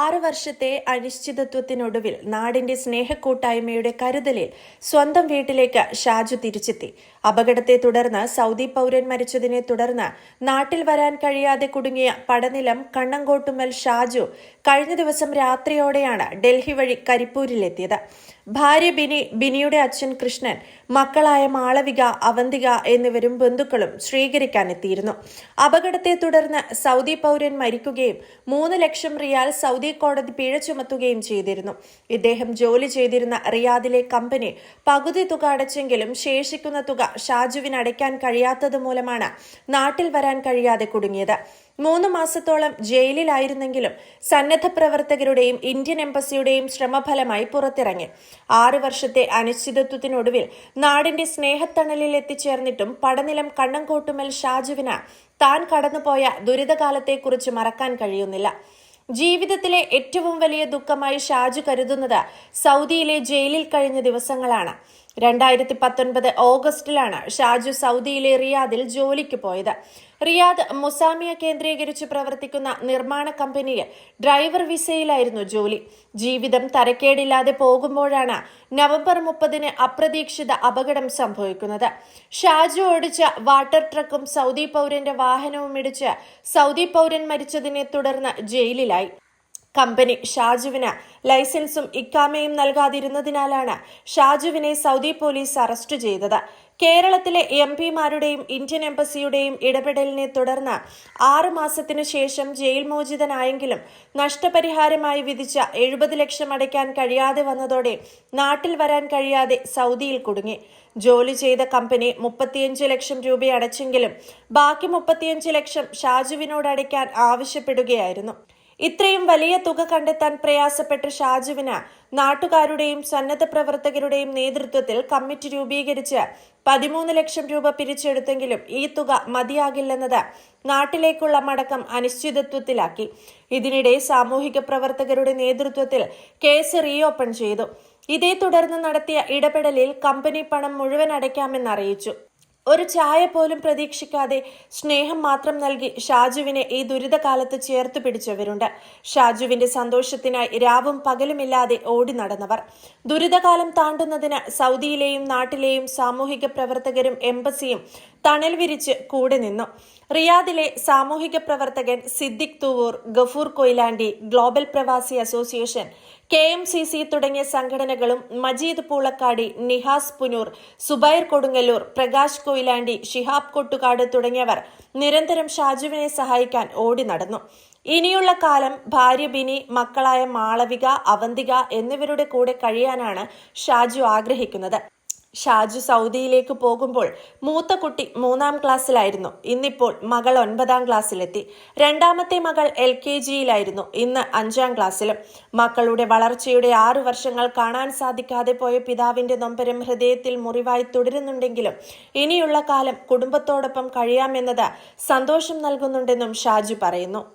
ആറ് വർഷത്തെ അനിശ്ചിതത്വത്തിനൊടുവിൽ നാടിന്റെ സ്നേഹക്കൂട്ടായ്മയുടെ കരുതലിൽ സ്വന്തം വീട്ടിലേക്ക് ഷാജു തിരിച്ചെത്തി. അപകടത്തെ തുടർന്ന് സൗദി പൗരൻ മരിച്ചതിനെ തുടർന്ന് നാട്ടിൽ വരാൻ കഴിയാതെ കുടുങ്ങിയ പടനിലം കണ്ണങ്കോട്ടുമൽ ഷാജു കഴിഞ്ഞ ദിവസം രാത്രിയോടെയാണ് ഡൽഹി വഴി കരിപ്പൂരിലെത്തിയത്. ഭാര്യ ബിനി ബിനിയുടെ അച്ഛൻ കൃഷ്ണൻ മക്കളായ മാളവിക അവന്തിക എന്നിവരും ബന്ധുക്കളും സ്വീകരിക്കാനെത്തിയിരുന്നു. അപകടത്തെ തുടർന്ന് സൗദി പൗരൻ മരിക്കുകയും മൂന്ന് ലക്ഷം റിയാൽ സൗദി കോടതി പിഴ ചുമത്തുകയും ചെയ്തിരുന്നു. ഇദ്ദേഹം ജോലി ചെയ്തിരുന്ന റിയാദിലെ കമ്പനി പകുതി തുക അടച്ചെങ്കിലും ശേഷിക്കുന്ന തുക ഷാജുവിന് അടയ്ക്കാൻ കഴിയാത്തത് മൂലമാണ് നാട്ടിൽ വരാൻ കഴിയാതെ കുടുങ്ങിയത്. മൂന്ന് മാസത്തോളം ജയിലിലായിരുന്നെങ്കിലും സന്നദ്ധ പ്രവർത്തകരുടെയും ഇന്ത്യൻ എംബസിയുടെയും ശ്രമഫലമായി പുറത്തിറങ്ങി. ആറു വർഷത്തെ അനിശ്ചിതത്വത്തിനൊടുവിൽ നാടിന്റെ സ്നേഹത്തണലിൽ എത്തിച്ചേർന്നിട്ടും പടനിലം കണ്ണങ്കോട്ടുമൽ ഷാജുവിന് താൻ കടന്നുപോയ ദുരിതകാലത്തെക്കുറിച്ച് മറക്കാൻ കഴിയുന്നില്ല. ജീവിതത്തിലെ ഏറ്റവും വലിയ ദുഃഖമായി ഷാജു കരുതുന്നത് സൗദിയിലെ ജയിലിൽ കഴിഞ്ഞ ദിവസങ്ങളാണ്. രണ്ടായിരത്തി പത്തൊൻപത് ഓഗസ്റ്റിലാണ് ഷാജു സൗദിയിലെ റിയാദിൽ ജോലിക്ക് പോയത്. റിയാദ് മുസാമിയ കേന്ദ്രീകരിച്ച് പ്രവർത്തിക്കുന്ന നിർമ്മാണ കമ്പനിയിൽ ഡ്രൈവർ വിസയിലായിരുന്നു ജോലി. ജീവിതം തരക്കേടില്ലാതെ പോകുമ്പോഴാണ് നവംബർ മുപ്പതിന് അപ്രതീക്ഷിത അപകടം സംഭവിക്കുന്നത്. ഷാജു ഓടിച്ച വാട്ടർ ട്രക്കും സൗദി പൗരന്റെ വാഹനവും ഇടിച്ച് സൗദി പൗരൻ മരിച്ചതിനെ തുടർന്ന് ജയിലിലായി. കമ്പനി ഷാജുവിന് ലൈസൻസും ഇക്കാമയും നൽകാതിരുന്നതിനാലാണ് ഷാജുവിനെ സൗദി പോലീസ് അറസ്റ്റ് ചെയ്തത്. കേരളത്തിലെ എം പിമാരുടെയും ഇന്ത്യൻ എംബസിയുടെയും ഇടപെടലിനെ തുടർന്ന് ആറ് മാസത്തിനു ശേഷം ജയിൽ മോചിതനായെങ്കിലും നഷ്ടപരിഹാരമായി വിധിച്ച എഴുപത് ലക്ഷം അടയ്ക്കാൻ കഴിയാതെ വന്നതോടെ നാട്ടിൽ വരാൻ കഴിയാതെ സൗദിയിൽ കുടുങ്ങി. ജോലി ചെയ്ത കമ്പനി മുപ്പത്തിയഞ്ച് ലക്ഷം രൂപ അടച്ചെങ്കിലും ബാക്കി മുപ്പത്തിയഞ്ച് ലക്ഷം ഷാജുവിനോട് അടയ്ക്കാൻ ആവശ്യപ്പെടുകയായിരുന്നു. ഇത്രയും വലിയ തുക കണ്ടെത്താൻ പ്രയാസപ്പെട്ട ഷാജുവിന് നാട്ടുകാരുടെയും സന്നദ്ധ പ്രവർത്തകരുടെയും നേതൃത്വത്തിൽ കമ്മിറ്റി രൂപീകരിച്ച് പതിമൂന്ന് ലക്ഷം രൂപ പിരിച്ചെടുത്തെങ്കിലും ഈ തുക മതിയാകില്ലെന്നത് നാട്ടിലേക്കുള്ള മടക്കം അനിശ്ചിതത്വത്തിലാക്കി. ഇതിനിടെ സാമൂഹിക പ്രവർത്തകരുടെ നേതൃത്വത്തിൽ കേസ് റീഓപ്പൺ ചെയ്തു. ഇതേ തുടർന്ന് നടത്തിയ ഇടപെടലിൽ കമ്പനി പണം മുഴുവൻ അടയ്ക്കാമെന്ന് അറിയിച്ചു. ഒരു ചായ പോലും പ്രതീക്ഷിക്കാതെ സ്നേഹം മാത്രം നൽകി ഷാജുവിനെ ഈ ദുരിതകാലത്ത് ചേർത്ത് പിടിച്ചവരുണ്ട്. ഷാജുവിന്റെ സന്തോഷത്തിനായി രാവും പകലുമില്ലാതെ ഓടി നടന്നവർ. ദുരിതകാലം താണ്ടുന്നതിന് സൗദിയിലെയും നാട്ടിലെയും സാമൂഹിക പ്രവർത്തകരും എംബസിയും തണൽ വിരിച്ച് കൂടെ നിന്നു. റിയാദിലെ സാമൂഹിക പ്രവർത്തകൻ Siddique Thuvoor Gafoor Koyilandy global Pravasi association K M C C തുടങ്ങിയ സംഘടനകളും മജീദ് പൂളക്കാടി നിഹാസ് പുനൂർ സുബൈർ കൊടുങ്ങല്ലൂർ പ്രകാശ് കൊയിലാണ്ടി ഷിഹാബ് കൊട്ടുകാട് തുടങ്ങിയവർ നിരന്തരം ഷാജുവിനെ സഹായിക്കാൻ ഓടി നടന്നു. ഇനിയുള്ള കാലം ഭാര്യ ബിനി മക്കളായ മാളവിക അവന്തിക എന്നിവരുടെ കൂടെ കഴിയാനാണ് ഷാജു ആഗ്രഹിക്കുന്നത്. ഷാജു സൗദിയിലേക്ക് പോകുമ്പോൾ മൂത്ത കുട്ടി മൂന്നാം ക്ലാസ്സിലായിരുന്നു. ഇന്നിപ്പോൾ മകൾ ഒൻപതാം ക്ലാസ്സിലെത്തി. രണ്ടാമത്തെ മകൾ എൽ കെ ജിയിലായിരുന്നു ഇന്ന് അഞ്ചാം ക്ലാസ്സിലും. മക്കളുടെ വളർച്ചയുടെ ആറു വർഷങ്ങൾ കാണാൻ സാധിക്കാതെ പോയ പിതാവിന്റെ നൊമ്പരം ഹൃദയത്തിൽ മുറിവായി തുടരുന്നുണ്ടെങ്കിലും ഇനിയുള്ള കാലം കുടുംബത്തോടൊപ്പം കഴിയാമെന്നത് സന്തോഷം നൽകുന്നുണ്ടെന്നും ഷാജു പറയുന്നു.